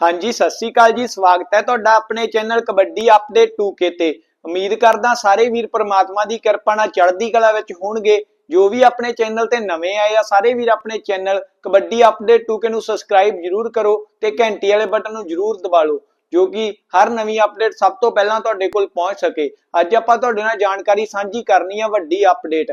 ਹਾਂਜੀ, ਸਤਿ ਸ੍ਰੀ ਅਕਾਲ ਜੀ, ਸਵਾਗਤ ਹੈ ਤੁਹਾਡਾ ਆਪਣੇ ਚੈਨਲ ਕਬੱਡੀ ਅਪਡੇਟ 2K ਤੇ। ਉਮੀਦ ਕਰਦਾ ਸਾਰੇ ਵੀਰ ਪਰਮਾਤਮਾ ਦੀ ਕਿਰਪਾ ਨਾਲ ਚੜ੍ਹਦੀ ਕਲਾ ਵਿੱਚ ਹੋਣਗੇ। ਜੋ ਵੀ ਆਪਣੇ ਚੈਨਲ ਤੇ ਨਵੇਂ ਆਏ ਆ, ਸਾਰੇ ਵੀਰ ਆਪਣੇ ਚੈਨਲ ਕਬੱਡੀ ਅਪਡੇਟ 2K ਨੂੰ ਸਬਸਕ੍ਰਾਈਬ ਜਰੂਰ ਕਰੋ ਤੇ ਘੰਟੀ ਵਾਲੇ ਬਟਨ ਨੂੰ ਜਰੂਰ ਦਬਾ ਲਓ, ਜੋ ਕਿ ਹਰ ਨਵੀਂ ਅਪਡੇਟ ਸਭ ਤੋਂ ਪਹਿਲਾਂ ਤੁਹਾਡੇ ਕੋਲ ਪਹੁੰਚ ਸਕੇ। ਅੱਜ ਆਪਾਂ ਤੁਹਾਡੇ ਨਾਲ ਜਾਣਕਾਰੀ ਸਾਂਝੀ ਕਰਨੀ ਆ ਵੱਡੀ ਅਪਡੇਟ।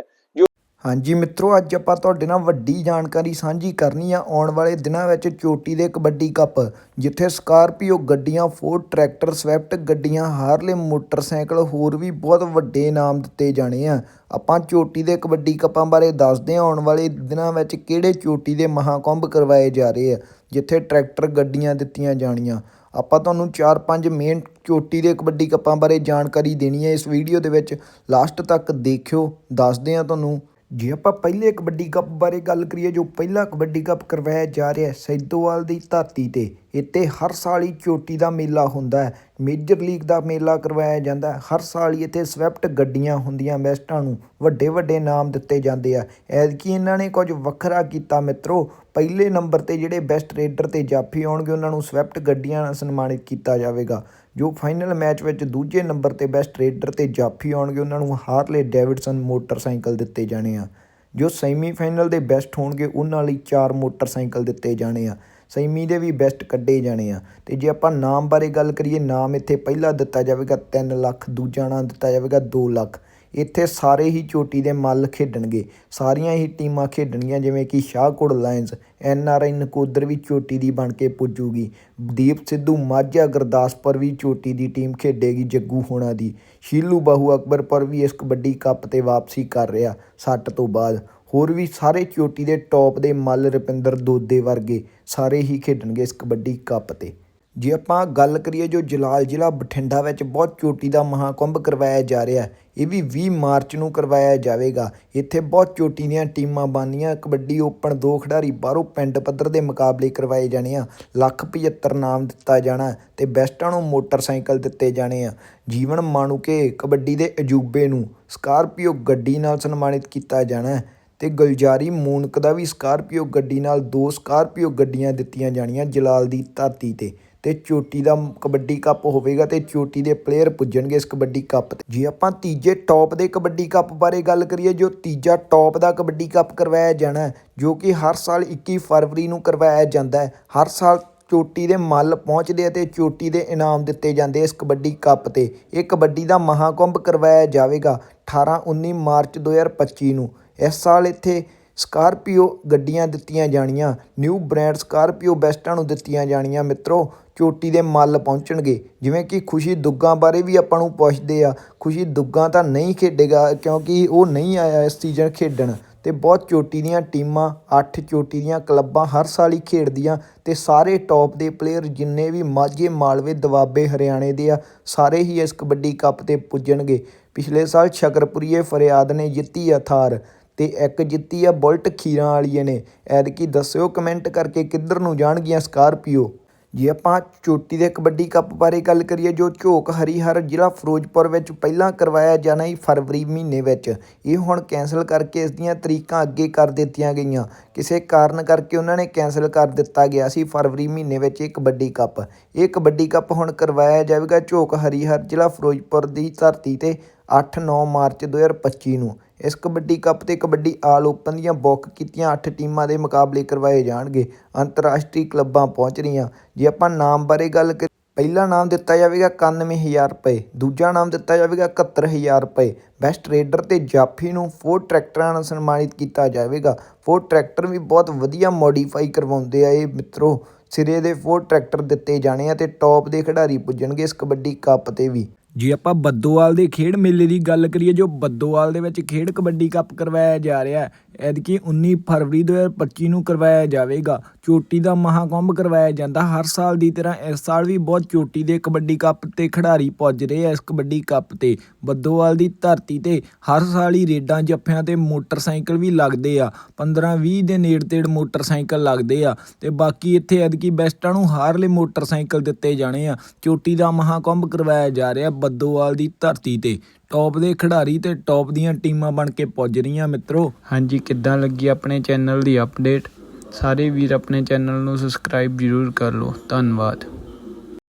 ਹਾਂਜੀ ਮਿੱਤਰੋ, ਅੱਜ ਆਪਾਂ ਤੁਹਾਡੇ ਨਾਲ ਵੱਡੀ ਜਾਣਕਾਰੀ ਸਾਂਝੀ ਕਰਨੀ ਆ ਆਉਣ ਵਾਲੇ ਦਿਨਾਂ ਵਿੱਚ ਚੋਟੀ ਦੇ ਕਬੱਡੀ ਕੱਪ, ਜਿੱਥੇ ਸਕਾਰਪੀਓ ਗੱਡੀਆਂ, ਫੋਰਡ ਟਰੈਕਟਰ, ਸਵਿਫਟ ਗੱਡੀਆਂ, ਹਾਰਲੇ ਮੋਟਰਸਾਈਕਲ ਹੋਰ ਵੀ ਬਹੁਤ ਵੱਡੇ ਇਨਾਮ ਦਿੱਤੇ ਜਾਣੇ ਆ। ਆਪਾਂ ਚੋਟੀ ਦੇ ਕਬੱਡੀ ਕੱਪਾਂ ਬਾਰੇ ਦੱਸਦੇ ਹਾਂ, ਆਉਣ ਵਾਲੇ ਦਿਨਾਂ ਵਿੱਚ ਕਿਹੜੇ ਚੋਟੀ ਦੇ ਮਹਾਕੁੰਭ ਕਰਵਾਏ ਜਾ ਰਹੇ ਆ, ਜਿੱਥੇ ਟਰੈਕਟਰ ਗੱਡੀਆਂ ਦਿੱਤੀਆਂ ਜਾਣੀਆਂ। ਆਪਾਂ ਤੁਹਾਨੂੰ 4-5 ਮੇਨ ਚੋਟੀ ਦੇ ਕਬੱਡੀ ਕੱਪਾਂ ਬਾਰੇ ਜਾਣਕਾਰੀ ਦੇਣੀ ਹੈ ਇਸ ਵੀਡੀਓ ਦੇ ਵਿੱਚ। ਲਾਸਟ ਤੱਕ ਦੇਖਿਓ, ਦੱਸਦੇ ਹਾਂ ਤੁਹਾਨੂੰ ਜੇ ਆਪਾਂ ਪਹਿਲੇ ਕਬੱਡੀ ਕੱਪ ਬਾਰੇ ਗੱਲ ਕਰੀਏ, ਜੋ ਪਹਿਲਾ ਕਬੱਡੀ ਕੱਪ ਕਰਵਾਇਆ ਜਾ ਰਿਹਾ ਹੈ, ਸੈਦੋਵਾਲ ਦੀ ਧਰਤੀ ਤੇ, ਇੱਥੇ ਹਰ ਸਾਲ ਹੀ ਚੋਟੀ ਦਾ ਮੇਲਾ ਹੁੰਦਾ ਹੈ। ਮੇਜਰ ਲੀਗ ਦਾ ਮੇਲਾ ਕਰਵਾਇਆ ਜਾਂਦਾ ਹਰ ਸਾਲ ਹੀ ਇੱਥੇ ਸਵਿਫਟ ਗੱਡੀਆਂ ਹੁੰਦੀਆਂ ਬੈਸਟਾਂ ਨੂੰ ਵੱਡੇ ਵੱਡੇ ਨਾਮ ਦਿੱਤੇ ਜਾਂਦੇ ਆ। ਐਤਕੀ ਇਹਨਾਂ ਨੇ ਕੁਝ ਵੱਖਰਾ ਕੀਤਾ ਮਿੱਤਰੋ, ਪਹਿਲੇ ਨੰਬਰ ਤੇ ਜਿਹੜੇ ਬੈਸਟ ਰੇਡਰ ਤੇ ਜਾਫੀ ਆਉਣਗੇ, ਉਹਨਾਂ ਨੂੰ ਸਵਿਫਟ ਗੱਡੀਆਂ ਨਾਲ ਸਨਮਾਨਿਤ ਕੀਤਾ ਜਾਵੇਗਾ। ਜੋ ਫਾਈਨਲ ਮੈਚ ਵਿੱਚ ਦੂਜੇ ਨੰਬਰ ਤੇ ਬੈਸਟ ਰੇਡਰ ਤੇ ਜਾਫੀ ਆਉਣਗੇ, ਉਹਨਾਂ ਨੂੰ ਹਾਰਲੇ ਡੇਵਿਡਸਨ ਮੋਟਰਸਾਈਕਲ ਦਿੱਤੇ ਜਾਣੇ ਆ। ਜੋ ਸੈਮੀਫਾਈਨਲ ਦੇ ਬੈਸਟ ਹੋਣਗੇ, ਉਹਨਾਂ ਲਈ ਚਾਰ ਮੋਟਰਸਾਈਕਲ ਦਿੱਤੇ ਜਾਣੇ ਆ। ਸੈਮੀ ਦੇ ਵੀ ਬੈਸਟ ਕੱਢੇ ਜਾਣੇ ਆ। ਤੇ ਜੇ ਆਪਾਂ ਨਾਮ ਬਾਰੇ ਗੱਲ ਕਰੀਏ, ਨਾਮ ਇੱਥੇ ਪਹਿਲਾ ਦਿੱਤਾ ਜਾਵੇਗਾ 3 ਲੱਖ, ਦੂਜਾ ਨਾਮ ਦਿੱਤਾ ਜਾਵੇਗਾ 2 ਲੱਖ। ਇੱਥੇ ਸਾਰੇ ਹੀ ਚੋਟੀ ਦੇ ਮੱਲ ਖੇਡਣਗੇ। ਸਾਰੀਆਂ ਹੀ ਟੀਮਾਂ ਖੇਡਣਗੀਆਂ, ਜਿਵੇਂ ਕਿ Shahkot Lions N R I Nakodar ਵੀ ਚੋਟੀ ਦੀ ਬਣ ਕੇ ਪੁੱਜੂਗੀ। ਦੀਪ ਸਿੱਧੂ, ਮਾਝਾ ਗੁਰਦਾਸਪੁਰ ਵੀ ਚੋਟੀ ਦੀ ਟੀਮ ਖੇਡੇਗੀ ਜੱਗੂ ਹੋਣਾ ਦੀ। ਸ਼ੀਲੂ ਬਾਹੂ ਅਕਬਰਪੁਰ ਵੀ ਇਸ ਕਬੱਡੀ ਕੱਪ ਤੇ ਵਾਪਸੀ ਕਰ ਰਿਹਾ ਸੱਟ ਤੋਂ ਬਾਅਦ। ਹੋਰ ਵੀ ਸਾਰੇ ਚੋਟੀ ਦੇ ਟੌਪ ਦੇ ਮੱਲ ਰੁਪਿੰਦਰ ਦੋਦੇ ਵਰਗੇ ਸਾਰੇ ਹੀ ਖੇਡਣਗੇ ਇਸ ਕਬੱਡੀ ਕੱਪ ਤੇ। ਜੇ ਆਪਾਂ ਗੱਲ ਕਰੀਏ ਜੋ ਜਲਾਲ ਜ਼ਿਲ੍ਹਾ ਬਠਿੰਡਾ ਵਿੱਚ ਬਹੁਤ ਚੋਟੀ ਦਾ ਮਹਾਕੁੰਭ ਕਰਵਾਇਆ ਜਾ ਰਿਹਾ, ਇਹ ਵੀ 20 ਮਾਰਚ ਨੂੰ ਕਰਵਾਇਆ ਜਾਵੇਗਾ। ਇੱਥੇ ਬਹੁਤ ਚੋਟੀ ਦੀਆਂ ਟੀਮਾਂ ਬਣਨੀਆਂ, ਕਬੱਡੀ ਓਪਨ ਦੋ ਖਿਡਾਰੀ ਬਾਹਰੋਂ ਪਿੰਡ ਪੱਧਰ ਦੇ ਮੁਕਾਬਲੇ ਕਰਵਾਏ ਜਾਣੇ ਆ। ਲੱਖ 75 ਨਾਮ ਦਿੱਤਾ ਜਾਣਾ ਤੇ ਬੈਸਟਾਂ ਨੂੰ ਮੋਟਰਸਾਈਕਲ ਦਿੱਤੇ ਜਾਣੇ ਆ। ਜੀਵਨ ਮਾਣੂਕੇ ਕਬੱਡੀ ਦੇ ਅਜੂਬੇ ਨੂੰ ਸਕਾਰਪੀਓ ਗੱਡੀ ਨਾਲ ਸਨਮਾਨਿਤ ਕੀਤਾ ਜਾਣਾ। ਤੇ ਗੁਲਜਾਰੀ ਮੂਨਕ ਦਾ ਵੀ ਸਕਾਰਪੀਓ ਗੱਡੀ ਨਾਲ ਦੋ ਸਕਾਰਪੀਓ ਗੱਡੀਆਂ ਦਿੱਤੀਆਂ ਜਾਣੀਆਂ ਜਲਾਲ ਦੀ ਧਰਤੀ ਤੇ। ਤੇ ਚੋਟੀ ਦਾ ਕਬੱਡੀ ਕੱਪ ਹੋਵੇਗਾ ਤੇ ਚੋਟੀ ਦੇ ਪਲੇਅਰ ਪੁੱਜਣਗੇ ਇਸ ਕਬੱਡੀ ਕੱਪ ਤੇ। ਜੇ ਆਪਾਂ ਤੀਜੇ ਟੌਪ ਦੇ ਕਬੱਡੀ ਕੱਪ ਬਾਰੇ ਗੱਲ ਕਰੀਏ, ਜੋ ਤੀਜਾ ਟੌਪ ਦਾ ਕਬੱਡੀ ਕੱਪ ਕਰਵਾਇਆ ਜਾਣਾ ਜੋ ਕਿ ਹਰ ਸਾਲ 21 ਫਰਵਰੀ ਨੂੰ ਕਰਵਾਇਆ ਜਾਂਦਾ ਹੈ। ਹਰ ਸਾਲ ਚੋਟੀ ਦੇ ਮੱਲ ਪਹੁੰਚਦੇ ਅਤੇ ਚੋਟੀ ਦੇ ਇਨਾਮ ਦਿੱਤੇ ਜਾਂਦੇ ਇਸ ਕਬੱਡੀ ਕੱਪ ਤੇ। ਇਹ ਕਬੱਡੀ ਦਾ ਮਹਾਕੁੰਭ ਕਰਵਾਇਆ ਜਾਵੇਗਾ 18 19 ਮਾਰਚ 2025 ਨੂੰ। ਇਸ ਸਾਲ ਇੱਥੇ ਸਕਾਰਪੀਓ ਗੱਡੀਆਂ ਦਿੱਤੀਆਂ ਜਾਣੀਆਂ। ਨਿਊ ਬ੍ਰਾਂਡ ਸਕਾਰਪੀਓ ਬੈਸਟਾਂ ਨੂੰ ਦਿੱਤੀਆਂ ਜਾਣੀਆਂ। ਮਿੱਤਰੋ, ਚੋਟੀ ਦੇ ਮੱਲ ਪਹੁੰਚਣਗੇ। ਜਿਵੇਂ ਕਿ ਖੁਸ਼ੀ ਦੁੱਗਾ ਬਾਰੇ ਵੀ ਆਪਾਂ ਨੂੰ ਪੁੱਛਦੇ ਆ। ਖੁਸ਼ੀ ਦੁੱਗਾ ਤਾਂ ਨਹੀਂ ਖੇਡੇਗਾ, ਕਿਉਂਕਿ ਉਹ ਨਹੀਂ ਆਇਆ ਇਸ ਸੀਜ਼ਨ ਖੇਡਣ। ਤੇ ਬਹੁਤ ਚੋਟੀ ਦੀਆਂ ਟੀਮਾਂ 8 ਚੋਟੀ ਦੀਆਂ ਕਲੱਬਾਂ ਹਰ ਸਾਲ ਹੀ ਖੇਡਦੀਆਂ। ਤੇ ਸਾਰੇ ਟੌਪ ਦੇ ਪਲੇਅਰ ਜਿੰਨੇ ਵੀ ਮਾਝੇ, ਮਾਲਵੇ, ਦਵਾਬੇ, ਹਰਿਆਣੇ ਦੇ ਆ, ਸਾਰੇ ਹੀ ਇਸ ਕਬੱਡੀ ਕੱਪ ਤੇ ਪੁੱਜਣਗੇ। ਪਿਛਲੇ ਸਾਲ ਸ਼ਕਰਪੁਰੀਏ ਫਰਿਆਦ ਨੇ ਜਿੱਤੀ ਆ ਥਾਰ। ਅਤੇ ਇੱਕ ਜਿੱਤੀ ਆ ਬੁਲਟ ਖੀਰਾਂ ਵਾਲੀਏ ਨੇ। ਐਤਕੀ ਦੱਸਿਓ, ਕਮੈਂਟ ਕਰਕੇ ਕਿੱਧਰ ਨੂੰ ਜਾਣਗੀਆਂ ਸਕਾਰਪੀਓ? ਜੇ ਆਪਾਂ ਚੋਟੀ ਦੇ ਕਬੱਡੀ ਕੱਪ ਬਾਰੇ ਗੱਲ ਕਰੀਏ, ਜੋ ਝੋਕ ਹਰੀਹਰ ਜ਼ਿਲ੍ਹਾ ਫਿਰੋਜ਼ਪੁਰ ਵਿੱਚ ਪਹਿਲਾਂ ਕਰਵਾਇਆ ਜਾਣਾ ਸੀ ਫਰਵਰੀ ਮਹੀਨੇ ਵਿੱਚ। ਇਹ ਹੁਣ ਕੈਂਸਲ ਕਰਕੇ ਇਸ ਦੀਆਂ ਤਰੀਕਾਂ ਅੱਗੇ ਕਰ ਦਿੱਤੀਆਂ ਗਈਆਂ। ਕਿਸੇ ਕਾਰਨ ਕਰਕੇ ਉਹਨਾਂ ਨੇ ਕੈਂਸਲ ਕਰ ਦਿੱਤਾ ਗਿਆ ਸੀ ਫਰਵਰੀ ਮਹੀਨੇ ਵਿੱਚ ਇਹ ਕਬੱਡੀ ਕੱਪ। ਇਹ ਕਬੱਡੀ ਕੱਪ ਹੁਣ ਕਰਵਾਇਆ ਜਾਵੇਗਾ ਝੋਕ ਹਰੀਹਰ ਜ਼ਿਲ੍ਹਾ ਫਿਰੋਜ਼ਪੁਰ ਦੀ ਧਰਤੀ ਤੇ। 8-9 ਮਾਰਚ 2025 ਨੂੰ ਇਸ ਕਬੱਡੀ ਕੱਪ ਤੇ ਕਬੱਡੀ ਆਲ ਓਪਨ ਦੀਆਂ ਬੁੱਕ ਕੀਤੀਆਂ 8 ਟੀਮਾਂ ਦੇ ਮੁਕਾਬਲੇ ਕਰਵਾਏ ਜਾਣਗੇ। ਅੰਤਰਰਾਸ਼ਟਰੀ ਕਲੱਬਾਂ ਪਹੁੰਚ ਰਹੀਆਂ। ਜੇ ਆਪਾਂ ਨਾਮ ਬਾਰੇ ਗੱਲ ਕਰੀਏ, ਪਹਿਲਾ ਨਾਮ ਦਿੱਤਾ ਜਾਵੇਗਾ 91000 ਰੁਪਏ, ਦੂਜਾ ਨਾਮ ਦਿੱਤਾ ਜਾਵੇਗਾ 71000 ਰੁਪਏ। ਬੈਸਟ ਰੇਡਰ ਤੇ ਜਾਫੀ ਨੂੰ ਫੋਰ ਟਰੈਕਟਰਾਂ ਨਾਲ ਸਨਮਾਨਿਤ ਕੀਤਾ ਜਾਵੇਗਾ। ਫੋਰ ਟਰੈਕਟਰ ਵੀ ਬਹੁਤ ਵਧੀਆ ਮੋਡੀਫਾਈ ਕਰਵਾਉਂਦੇ ਆ ਇਹ ਮਿੱਤਰੋ। ਸਿਰੇ ਦੇ ਫੋਰ ਟਰੈਕਟਰ ਦਿੱਤੇ ਜਾਣੇ ਆ ਤੇ ਟੌਪ ਦੇ ਖਿਡਾਰੀ ਪੁੱਜਣਗੇ ਇਸ ਕਬੱਡੀ ਕੱਪ ਤੇ ਵੀ। ਜੇ ਆਪਾਂ ਬੱਦੋਵਾਲ ਦੇ ਖੇਡ ਮੇਲੇ ਦੀ ਗੱਲ ਕਰੀਏ, ਜੋ ਬੱਦੋਵਾਲ ਦੇ ਵਿੱਚ ਖੇਡ ਕਬੱਡੀ ਕੱਪ ਕਰਵਾਇਆ ਜਾ ਰਿਹਾ ਐਤਕੀ 19 ਫਰਵਰੀ 2025 ਨੂੰ ਕਰਵਾਇਆ ਜਾਵੇਗਾ। ਚੋਟੀ ਦਾ ਮਹਾਕੁੰਭ ਕਰਵਾਇਆ ਜਾਂਦਾ। ਹਰ ਸਾਲ ਦੀ ਤਰ੍ਹਾਂ ਇਸ ਸਾਲ ਵੀ ਬਹੁਤ ਚੋਟੀ ਦੇ ਕਬੱਡੀ ਕੱਪ ਤੇ ਖਿਡਾਰੀ ਪੁੱਜ ਰਹੇ ਆ ਇਸ ਕਬੱਡੀ ਕੱਪ ਤੇ। ਬੱਦੋਵਾਲ ਦੀ ਧਰਤੀ ਤੇ ਹਰ ਸਾਲ ਹੀ ਰੇਡਾਂ, ਜੱਫਿਆਂ ਤੇ ਮੋਟਰਸਾਈਕਲ ਵੀ ਲੱਗਦੇ ਆ। 15-20 ਦੇ ਨੇੜ ਤੇੜ ਮੋਟਰਸਾਈਕਲ ਲੱਗਦੇ ਆ ਤੇ ਬਾਕੀ ਇੱਥੇ ਐਤਕੀ ਬੈਸਟਾਂ ਨੂੰ ਹਾਰਲੇ ਮੋਟਰਸਾਈਕਲ ਦਿੱਤੇ ਜਾਣੇ ਆ। ਚੋਟੀ ਦਾ ਮਹਾਕੁੰਭ ਕਰਵਾਇਆ ਜਾ ਰਿਹਾ ਬੱਦੋਵਾਲ ਦੀ ਧਰਤੀ ਤੇ। ਟੌਪ ਦੇ ਖਿਡਾਰੀ ਤੇ ਟੌਪ ਦੀਆਂ ਟੀਮਾਂ ਬਣ ਕੇ ਪੁੱਜ ਰਹੀਆਂ ਮਿੱਤਰੋ। ਹਾਂਜੀ, ਕਿੱਦਾਂ ਲੱਗੀ ਆਪਣੇ ਚੈਨਲ ਦੀ ਅਪਡੇਟ ਸਾਰੇ ਵੀਰ ਆਪਣੇ ਚੈਨਲ ਨੂੰ ਸਬਸਕ੍ਰਾਈਬ ਜ਼ਰੂਰ ਕਰ ਲਓ। ਧੰਨਵਾਦ।